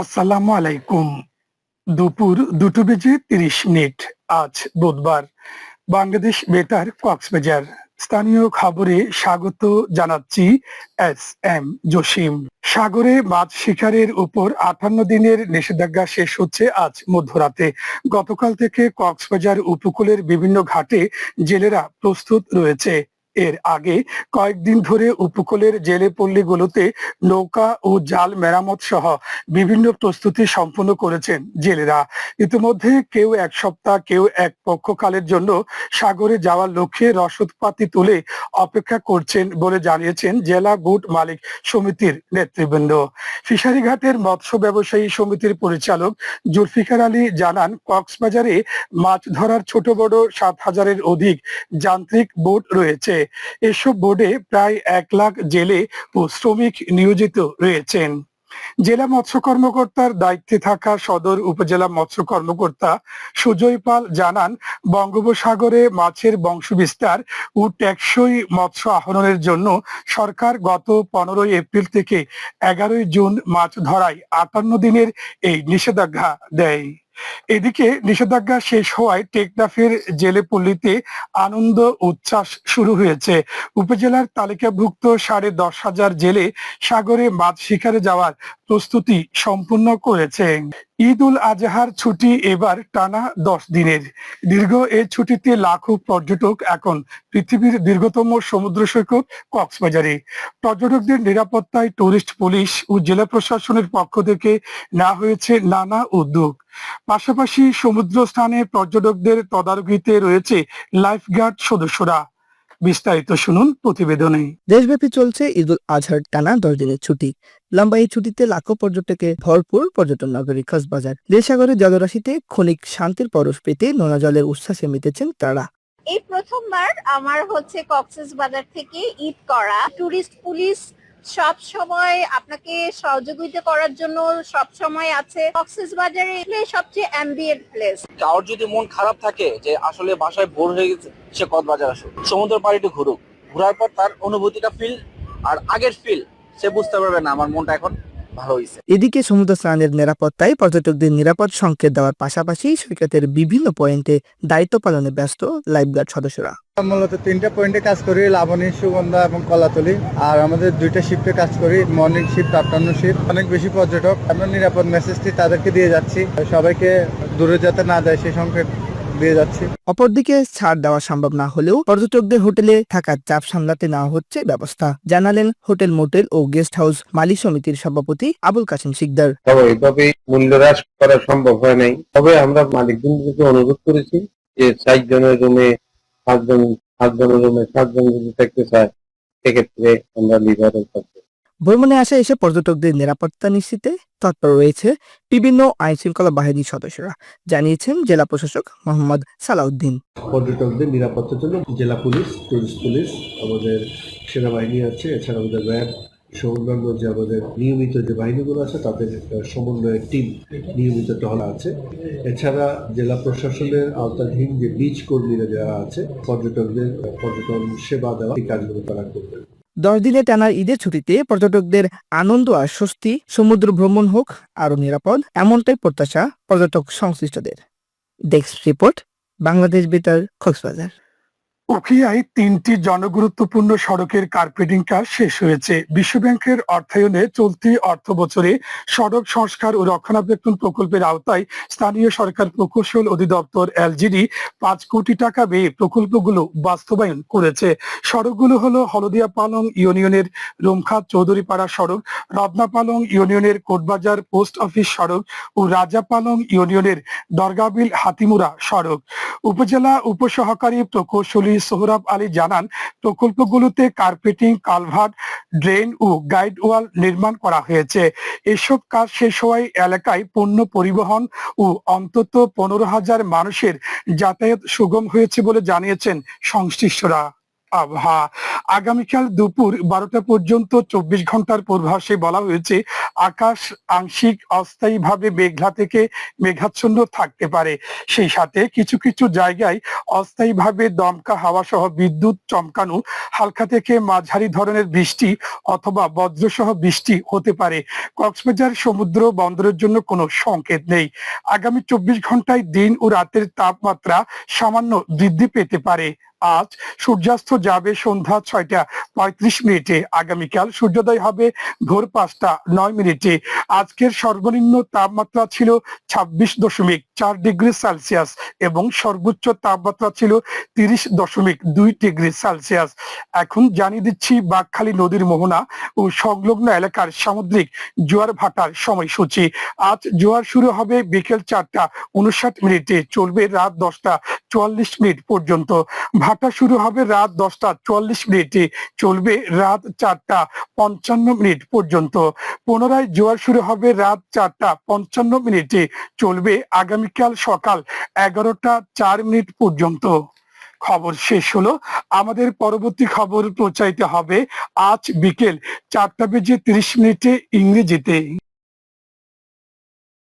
আসসালামু আলাইকুম। দুপুর দুটো বেজে তিরিশ মিনিট। আজ বুধবার। বাংলাদেশ বেতার কক্সবাজার। স্থানীয় খবরে স্বাগত জানাচ্ছি এস এম জসিম। সাগরে মাছ শিকারের উপর আটান্ন দিনের নিষেধাজ্ঞা শেষ হচ্ছে আজ মধ্যরাতে। গতকাল থেকে কক্সবাজার উপকূলের বিভিন্ন ঘাটে জেলেরা প্রস্তুত রয়েছে। এর আগে কয়েকদিন ধরে উপকূলের জেলে পল্লীগুলোতে নৌকা ও জাল মেরামত সহ বিভিন্ন প্রস্তুতি সম্পন্ন করেছেন জেলেরা। ইতিমধ্যে কেউ এক সপ্তাহ, কেউ এক পক্ষকালের জন্য সাগরে যাওয়ার লক্ষ্যে রসদপাতি তুলে অপেক্ষা করছেন বলে জানিয়েছেন জেলা বুট মালিক সমিতির নেতৃবৃন্দ। ফিশারিঘাটের মৎস্য ব্যবসায়ী সমিতির পরিচালক জুলফিকার আলী জানান, কক্সবাজারে মাছ ধরার ছোট বড় সাত হাজারের অধিক যান্ত্রিক বোট রয়েছে। এসব বোর্ডে প্রায় এক লাখ জেলে ও শ্রমিক নিয়োজিত রয়েছেন। জেলা মৎস্য কর্মকর্তার দায়িত্বে থাকা সদর উপজেলা মৎস্য কর্মকর্তা সুজয় পাল জানান, বঙ্গোপসাগরে মাছের বংশবিস্তার ও টেকসই মৎস্য আহরণের জন্য সরকার গত পনেরোই এপ্রিল থেকে এগারোই জুন মাছ ধরায় আটান্ন দিনের এই নিষেধাজ্ঞা দেয়। এদিকে নিষেধাজ্ঞা শেষ হওয়ায় টেকনাফের জেলে পল্লীতে আনন্দ উচ্ছ্বাস শুরু হয়েছে। উপজেলার তালিকাভুক্ত সাড়ে দশ হাজার জেলে সাগরে মাছ শিকারে যাওয়ার প্রস্তুতি সম্পূর্ণ করেছে। ঈদ উল আজহার ছুটি এবার টানা দশ দিনের। দীর্ঘ এই ছুটিতে লাখো পর্যটক এখন পৃথিবীর দীর্ঘতম সমুদ্র সৈকত কক্সবাজারে। পর্যটকদের নিরাপত্তায় টুরিস্ট, পুলিশ ও জেলা প্রশাসনের পক্ষ থেকে নেওয়া হয়েছে নানা উদ্যোগ। পাশাপাশি সমুদ্র স্থানে পর্যটকদের তদারকিতে রয়েছে লাইফগার্ড সদস্যরা। বিস্তারিত শুনুন প্রতিবেদনে। দেশব্যাপী চলছে ঈদ উল আজহার টানা দশ দিনের ছুটি। লম্বা এই ছুটিতে লাখো পর্যটকে ভরপুর পর্যটন নগরী কক্সবাজার। দেশসাগরের জলরাশিতে ক্ষণিক শান্তির পরশ পেতে নোনা জলের উচ্ছ্বাসে মেতেছেন তারা। এই প্রথমবার আমার হচ্ছে কক্সেস বাজার থেকে ঈদ করা। টুরিস্ট পুলিশ সব সময় আপনাকে সহযোগিতা করার জন্য সব সময় আছে। কক্সেস বাজারে সবচেয়ে অ্যাম্বিয়েন্ট প্লেস কারোর যদি মন খারাপ থাকে যে আসলে বাসায় বোর হয়ে গেছে, সে কক্সবাজার আসুক, সমুদ্র পাড়ি একটু ঘুরুক, ঘোরার পর তার অনুভূতিটা ফিল আর আগের ফিল সে বুঝতে পারবে না, আমার মনটা এখন ভালো হয়েছে এদিকে সমুদ্র স্নানের নিরাপত্তায় পর্যটকদের নিরাপদ সংকেত দেওয়ার পাশাপাশি সৈকতের বিভিন্ন পয়েন্টে দায়িত্ব পালনে ব্যস্ত লাইফগার্ড সদস্যরা। মূলত তিনটা পয়েন্টে কাজ করি, লাবণী, সুগন্ধা এবং কলাতলি। আর আমাদের দুইটা শিফটে কাজ করি মর্নিং শিফট আফটারনুন শিফট অনেক বেশি পর্যটক। আমরা নিরাপদ মেসেজটি তাদেরকে দিয়ে যাচ্ছি। সবাইকে দূরে যাতে না যায় সেই সংকেত দিয়ে যাচ্ছি। অপরদিকে ছাড় দেওয়া সম্ভব না হলেও পর্যটকদের হোটেলে থাকার চাপ সামলাতে নেওয়া হচ্ছে ব্যবস্থা। জানালেন হোটেল মোটেল ও গেস্ট হাউস মালিক সমিতির সভাপতি আবুল কাসিম সিকদার তবে এইভাবে মূল্য হ্রাস করা সম্ভব হয় নাই। তবে আমরা মালিকদেরকে অনুরোধ করেছি যে ষাট জনের রুমে পাঁচজন, সাতজনের রুমে সাতজন যদি থাকতে চায়, সেক্ষেত্রে আমরা লিভারেল থাকব ভ্রমণে আসা এসে পর্যটকদের নিরাপত্তা নিশ্চিতে তৎপর রয়েছে বিভিন্ন আইন শৃঙ্খলা বাহিনীর সদস্যরা, জানিয়েছেন জেলা প্রশাসক মোহাম্মদ সালাউদ্দিন। পর্যটকদের নিরাপত্তার জন্য জেলা পুলিশ, টুরিস্ট পুলিশ, আমাদের সেনাবাহিনী আছে, এছাড়া আমাদের র্যাব সহ অন্যান্য যে আমাদের নিয়মিত যে বাহিনীগুলো আছে, তাদের সমন্বয়ের টিম নিয়মিত টহল আছে। এছাড়া জেলা প্রশাসনের আওতাধীন যে বিচ কর্মীরা যারা আছে, পর্যটকদের, পর্যটন সেবা দেওয়া, এই কাজগুলো তারা করবেন দশ দিনে টানা ঈদের ছুটিতে পর্যটকদের আনন্দ আর স্বস্তি, সমুদ্র ভ্রমণ হোক আরও নিরাপদ, এমনটাই প্রত্যাশা পর্যটক সংশ্লিষ্টদের। ডেস্ক রিপোর্ট, বাংলাদেশ বেতার, কক্সবাজার। উখিয়ায় তিনটি জনগুরুত্বপূর্ণ সড়কের কার্পেটিং কাজ শেষ হয়েছে। বিশ্বব্যাংকের অর্থায়নে চলতি অর্থ বছরে সড়ক সংস্কার ও রক্ষণাবেক্ষণ প্রকল্পের আওতায় স্থানীয় সরকার প্রকৌশল অধিদপ্তর এলজিডি পাঁচ কোটি টাকা ব্যয়ে প্রকল্পগুলো বাস্তবায়ন করেছে। সড়কগুলো হলো হলদিয়া পালং ইউনিয়নের রুমখাত চৌধুরীপাড়া সড়ক রত্না পালং ইউনিয়নের কোটবাজার পোস্ট অফিস সড়ক ও রাজা পালং ইউনিয়নের দরগাবিল হাতিমুরা সড়ক। উপজেলা উপসহকারী প্রকৌশলী সোহরাব আলী জানান, প্রকল্পগুলোতে কার্পেটিং, কালভার্ট, ড্রেন ও গাইড ওয়াল নির্মাণ করা হয়েছে। এসব কাজ শেষ হওয়ায় এলাকায় পণ্য পরিবহন ও অন্তত পনেরো হাজার মানুষের যাতায়াত সুগম হয়েছে বলে জানিয়েছেন সংশ্লিষ্টরা। আবহাওয়া আগামীকাল দুপুর বারোটা পর্যন্ত চব্বিশ ঘণ্টার পূর্বাসে বলা হয়েছে, আকাশ আংশিক অস্থায়ীভাবে মেঘলা থেকে মেঘাচ্ছন্ন থাকতে পারে। সেই সাথে কিছু কিছু জায়গায় অস্থায়ীভাবে দমকা হাওয়া সহ বিদ্যুৎ চমকানো, হালকা থেকে মাঝারি ধরনের বৃষ্টি অথবা বজ্রসহ বৃষ্টি হতে পারে। কক্সবাজার সমুদ্র বন্দরের জন্য কোনো সংকেত নেই। আগামী চব্বিশ ঘন্টায় দিন ও রাতের তাপমাত্রা সামান্য বৃদ্ধি পেতে পারে। আজ সূর্যাস্ত যাবে সন্ধ্যা ছয়টা পঁয়ত্রিশ মিনিটে। আগামীকাল সূর্যোদয় হবে ভোর পাঁচটা নয় মিনিটে। আজকের সর্বনিম্ন তাপমাত্রা ছিল ছাব্বিশ দশমিক চার ডিগ্রি সেলসিয়াস এবং সর্বোচ্চ তাপমাত্রা ছিল তিরিশ দশমিক দুই ডিগ্রি সেলসিয়াস। এখন জানিয়ে দিচ্ছি বাঘখালী নদীর মোহনা ও সংলগ্ন এলাকার সামুদ্রিক জোয়ার ভাটার সময়সূচি। আজ জোয়ার শুরু হবে বিকেল চারটা উনষাট মিনিটে, চলবে রাত দশটা চুয়াল্লিশ মিনিট পর্যন্ত। ভাটা শুরু হবে রাত দশটা চুয়াল্লিশ মিনিটে, চলবে রাত চারটা পঞ্চান্ন মিনিট পর্যন্ত। পুনরায় জোয়ার শুরু হবে রাত চারটা পঞ্চান্ন মিনিটে, চলবে আগামীকাল সকাল এগারোটা চার মিনিট পর্যন্ত। খবর শেষ হলো। আমাদের পরবর্তী খবর প্রচারিত হবে আজ বিকেল চারটা বেজে তিরিশ মিনিটে ইংরেজিতে।